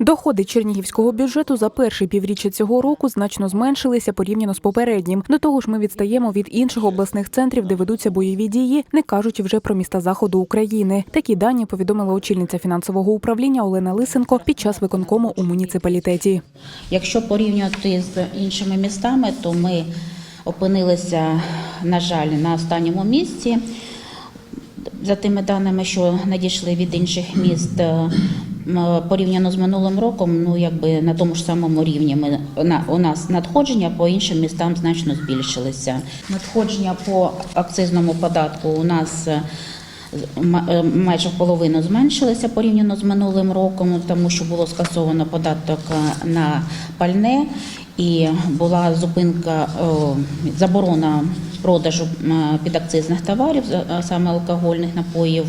Доходи чернігівського бюджету за перше півріччя цього року значно зменшилися порівняно з попереднім. До того ж, ми відстаємо від інших обласних центрів, де ведуться бойові дії, не кажучи вже про міста заходу України. Такі дані повідомила очільниця фінансового управління Олена Лисенко під час виконкому у муніципалітеті. Якщо порівнювати з іншими містами, то ми опинилися, на жаль, на останньому місці. За тими даними, що надійшли від інших міст, е, порівняно з минулим роком, ну якби на тому ж самому рівні ми на у нас надходження по іншим містам значно збільшилися. Надходження по акцизному податку у нас е, е, майже в половину зменшилися порівняно з минулим роком, тому що було скасовано податок на пальне і була зупинка заборона продажу підакцизних товарів, саме алкогольних напоїв.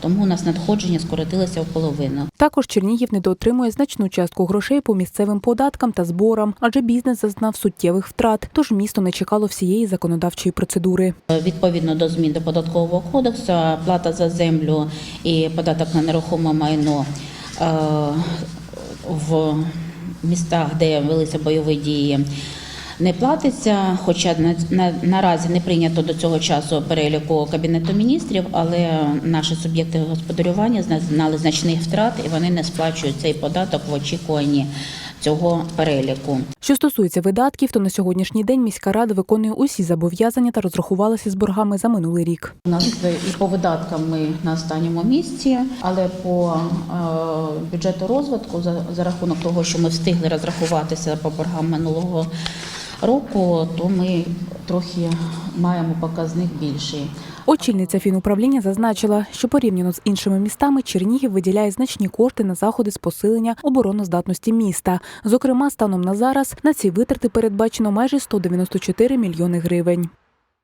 Тому у нас надходження скоротилося в половину. Також Чернігів недоотримує значну частку грошей по місцевим податкам та зборам, адже бізнес зазнав суттєвих втрат. Тож місто не чекало всієї законодавчої процедури. Відповідно до змін до податкового кодексу, плата за землю і податок на нерухоме майно е, в містах, де велися бойові дії. Не платиться, хоча на, на, наразі не прийнято до цього часу переліку кабінету міністрів, але наші суб'єкти господарювання зазнали значних втрат і вони не сплачують цей податок в очікуванні цього переліку. Що стосується видатків, то на сьогоднішній день міська рада виконує усі зобов'язання та розрахувалася з боргами за минулий рік. У нас і по видаткам ми на останньому місці, але по е, бюджету розвитку за, за рахунок того, що ми встигли розрахуватися по боргам минулого року, то ми трохи маємо показник більший. Очільниця фінуправління зазначила, що порівняно з іншими містами Чернігів виділяє значні кошти на заходи з посилення обороноздатності міста. Зокрема, станом на зараз на ці витрати передбачено майже 194 мільйони гривень.